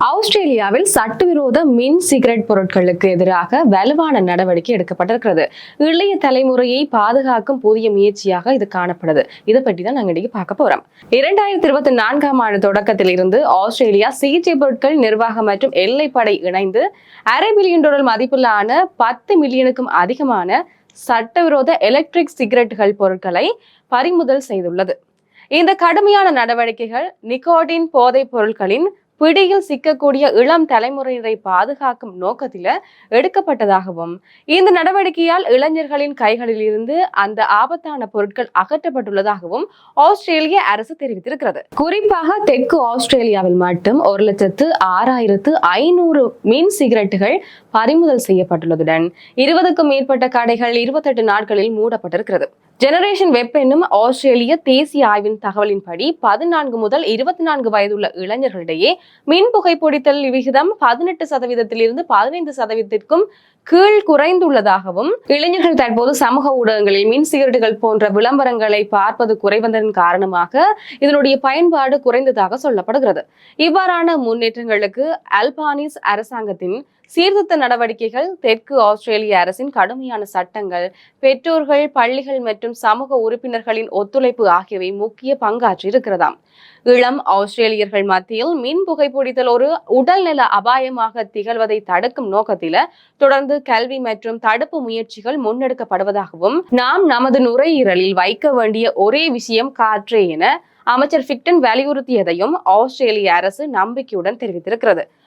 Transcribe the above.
ஆஸ்திரேலியாவில் சட்டவிரோத மின் சிகரெட் பொருட்களுக்கு எதிராக வலுவான நடவடிக்கை எடுக்கப்பட்டிருக்கிறது. இளைய தலைமுறையை பாதுகாக்கும் புதிய முயற்சியாக இது காணப்படுது. இதை பற்றி தான் நாங்கள் பார்க்க போறோம். இரண்டாயிரத்தி இருபத்தி நான்காம் ஆண்டு தொடக்கத்தில் இருந்து ஆஸ்திரேலியா சிகிச்சை பொருட்கள் நிர்வாகம் மற்றும் எல்லைப்படை இணைந்து அரை பில்லியன் டாலர் மதிப்பிலான பத்து மில்லியனுக்கும் அதிகமான சட்டவிரோத எலக்ட்ரிக் சிகரெட்டுகள் பொருட்களை பறிமுதல் செய்துள்ளது. இந்த கடுமையான நடவடிக்கைகள் நிக்கோடின் போதைப் பொருட்களின் பிடியில் சிக்கக்கூடிய இளம் தலைமுறையினரை பாதுகாக்கும் நோக்கத்தில எடுக்கப்பட்டதாகவும் இந்த நடவடிக்கையால் இளைஞர்களின் கைகளில் இருந்து அந்த ஆபத்தான பொருட்கள் அகற்றப்பட்டுள்ளதாகவும் ஆஸ்திரேலிய அரசு தெரிவித்திருக்கிறது. குறிப்பாக தெற்கு ஆஸ்திரேலியாவில் மட்டும் ஒரு லட்சத்து ஆறாயிரத்து ஐநூறு மின் சிகரெட்டுகள் பறிமுதல் செய்யப்பட்டுள்ளதுடன் இருபதுக்கும் மேற்பட்ட கடைகள் இருபத்தெட்டு நாட்களில் மூடப்பட்டிருக்கிறது. ஜெனரேஷன் வெப் என்னும் ஆஸ்திரேலிய தேசிய ஆய்வின் தகவலின்படி பதினான்கு முதல் இருபத்தி நான்கு வயதுள்ள இளைஞர்களிடையே மின் புகைப்பிடித்தல் விகிதம் பதினெட்டு சதவீதத்திலிருந்து பதினைந்து சதவீதத்திற்கும் கீழ் குறைந்துள்ளதாகவும் இளைஞர்கள் தற்போது சமூக ஊடகங்களில் மின் சிகரெட்டுகள் போன்ற விளம்பரங்களை பார்ப்பது குறைவதன் காரணமாக இதனுடைய பயன்பாடு குறைந்ததாக சொல்லப்படுகிறது. இவ்வாறான முன்னேற்றங்களுக்கு அல்பானிஸ் அரசாங்கத்தின் சீர்திருத்த நடவடிக்கைகள் தெற்கு ஆஸ்திரேலிய அரசின் கடுமையான சட்டங்கள் பெற்றோர்கள் பள்ளிகள் மற்றும் சமூக உறுப்பினர்களின் ஒத்துழைப்பு ஆகியவை முக்கிய பங்காற்றி இருக்கிறதாம் இளம் ஆஸ்திரேலியர்கள் மத்தியில் மின் புகைப்பிடித்தல் ஒரு உடல்நல அபாயமாக திகழ்வதை தடுக்கும் நோக்கத்தில தொடர்ந்து கல்வி மற்றும் தடுப்பு முயற்சிகள் முன்னெடுக்கப்படுவதாகவும் நாம் நமது நுரையீரலில் வைக்க வேண்டிய ஒரே விஷயம் காற்றே என அமைச்சர் ஃபிக்டன் வலியுறுத்தியதையும் ஆஸ்திரேலிய அரசு நம்பிக்கையுடன் தெரிவித்திருக்கிறது.